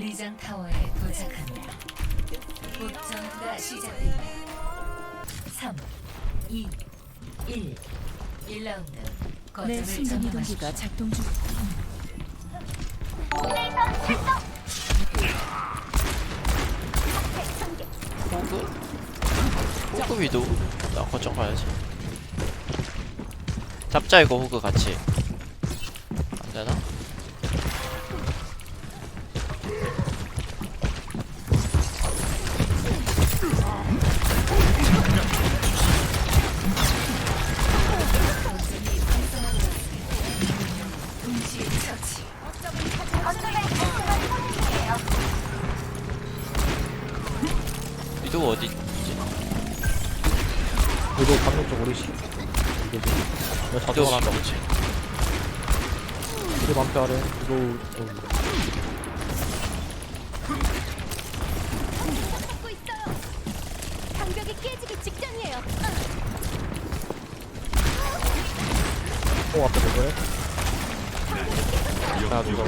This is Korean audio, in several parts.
리장 타워에 도착합니다. 곧 전투가 시작됩니다. 3, 2, 1. 1라운드. 내 거점을 순간 이동기가 점령하십시오. 작동 중. 호그? 호그 위도 나 거점 가야지 잡자 이거 호그 같이 위도 어디 있지? 위도 방금 쪽 오리시 위도 나 위도가 간다 뭐지? 위도 방패 아래 위도 저기 잡고 있어요. 장벽이 깨지기 직전이에요. 어 앞에 누구래? 야 누가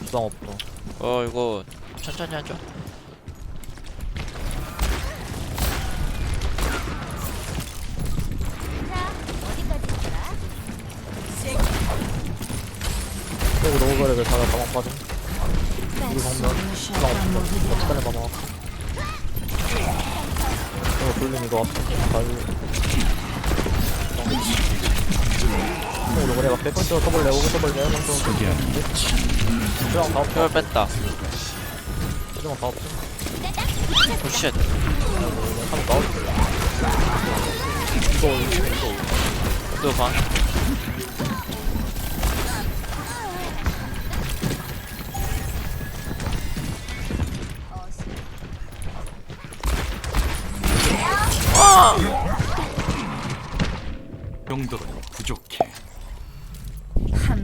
부상 없다 어 이거 천천히 하죠? 저거 너무 그래 왜 다들 가방 빠져 우리 정면 부상 없어 어떡하냐 가방 어 돌림 이거. 앞 어, 너네 막 백번째 써볼래? 오고 써볼래? 먼저 수영 다 없어. 혈 뺐다. 수영 다 없어. 오쉣 한번 나올게 이거 이거 위도 반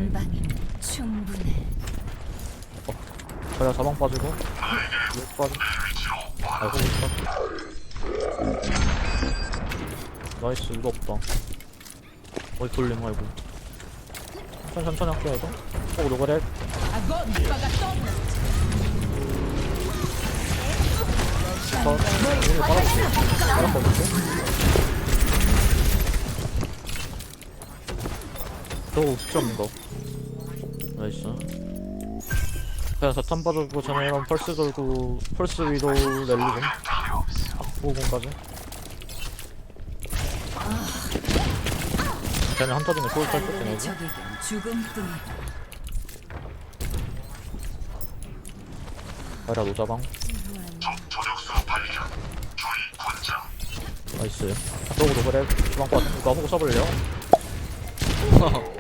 한 방이면 충분해. 저야 자방 빠지고 못 빠져 아이고 있다 나이스 이거 없다 어디 돌림 아이고 천천히 천천히 할게요 이거 어 노그래 저 오늘 빨아볼게 빨아볼게 저거 옵션 이거 나이스. 그냥 자탄 빠져고 전에랑 펄스 돌고 펄스 위로 랠리 좀 악보공까지. 쟤네 한타 중에 소울 탈 적에겐 죽음뿐이다. 아라 노자방. 나이스. 저거 노그래. 주방 빠져 이거 아무거 써볼래요?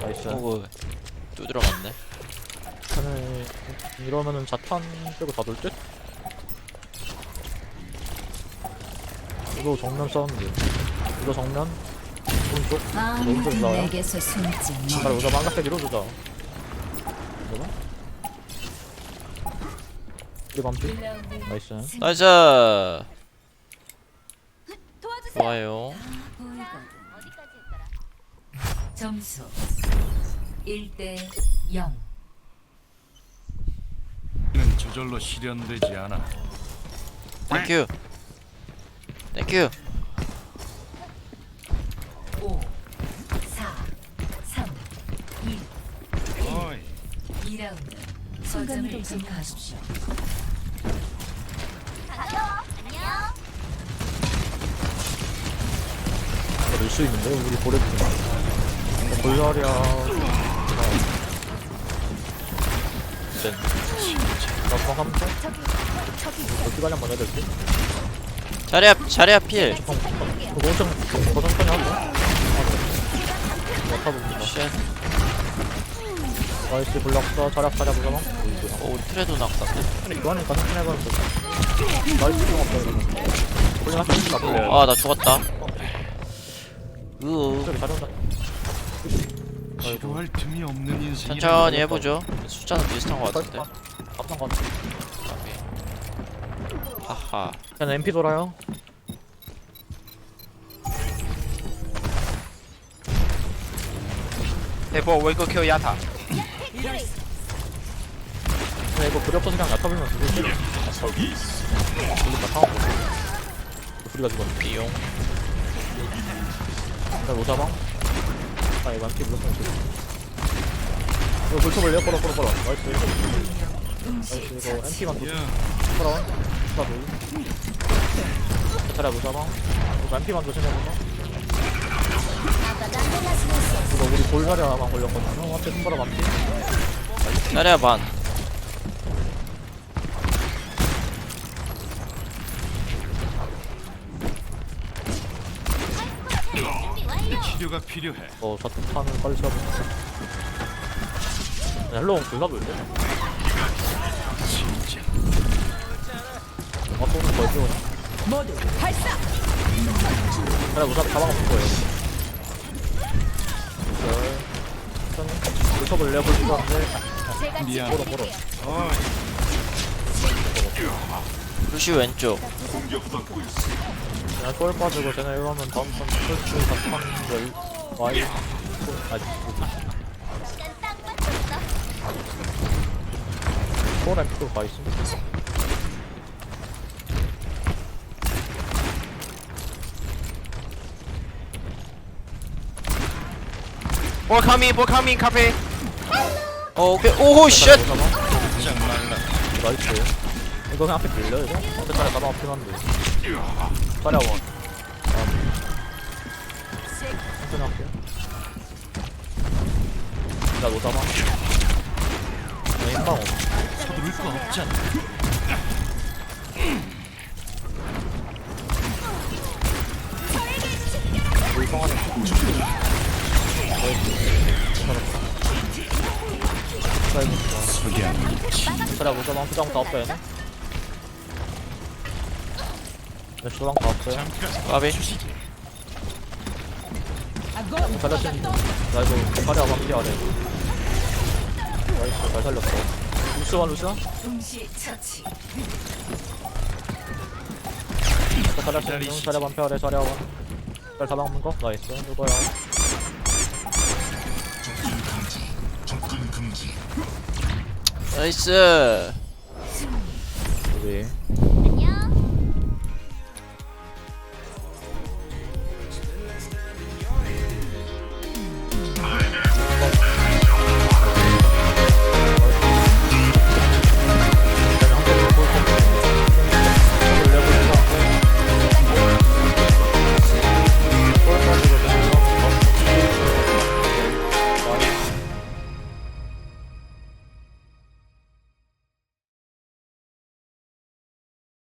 나이스. 호그 두드려 맞네 쟤네 이러면은 자탄 빼고 다 돌 듯? 이거 정면 사운드 이거 정면 오른쪽 아무도 너무 나와요? 내게서 숨지 마. 빨리 오자 망각해 밀어주자 이거나? 우리 반피 1라운드. 나이스 나이스 도와주세요. 좋아요 보이거든. 점수 1대 0. 는 저절로 실현되지 않아. 땡큐 땡큐 5, 4, 3, 2, 어이, 2라운드. 순간 거점을 이동 점령하십시오. 안녕. 밀수 있는데 우리 어, 골라리야 네. 나 주방 하면 돼? 어디 가냐 먼저 될게 자리야 자리야 필. 형 그거 엄청 더 천천히 하고. 맡아봅니다 쉣. 나이스 불락사 자락 자락 불가방 어 우리 트레도 낙사네 이거 하니까 천천히 해봐도 돼 나이스. 좀 없다 이러면 볼링 하시면 나쁠래요 아나 죽었다. 으 저기 자려온다 지루할 틈이 없는 인생이 천천히 해보죠. 숫자는 비슷한 것 같은데. 앞선 거 같아 하하. 그냥 MP 돌아요. 대포 월급 켜 야타. 근데 이거 그려서 그냥 야타불면 죽을게 죽는다 상황 보고 우리가 죽었네 비용. 일단 로자방 아 이거 무조건 죽어 이거 불초벌려 걸어 걸어 걸어. 나이스. 나이스 이거 MP만 도 야, 걸어 나 돌. 차례 로자방. 이거 MP만 조심해보자 이거 우리 볼자리아만 걸렸거든요. 앞에 손가락 앞에 자리야 반 치료가 필요해. 어 자탄을 빨리 쳐야겠다 헬로우 둘다 돌려 진짜. 아 또는 더 뛰어오네 모두 발사 그래 무사 가방 없을 거예요. 전 불컵을 내볼 수가 없는데 제가 미안. 걸어 걸어 어이, 루시 왼쪽. 그냥 쏠 빠지고 쟤네 이러면 다음 턴 풀스 자탄 열 와이. 아직. 소렌트로 가있습니다. 볼 카밍 볼 카밍 카페. 어 오케이. 오호 쉣. 말라. 나이스 이거 그냥 앞에 빌려 이거? 앞에 차례 가방 앞에 한데 차례 원 천천히 할게요 나 노다방 네, 힘방 없어 서두를 거 없잖아. 물성하는 석양. 차례 노다방 수장 다 없어요 얘 네네 주방 다 없어요. 까비. 살려주는 나 이거 차례 아마 피하래 나이스 잘 살렸어. 루스 원 루스원 동시 처치. 차례 쓰는 차례 반피하래 차례 아마 잘 잡아먹는 거? 나이스. 이거야? 나이스. 우리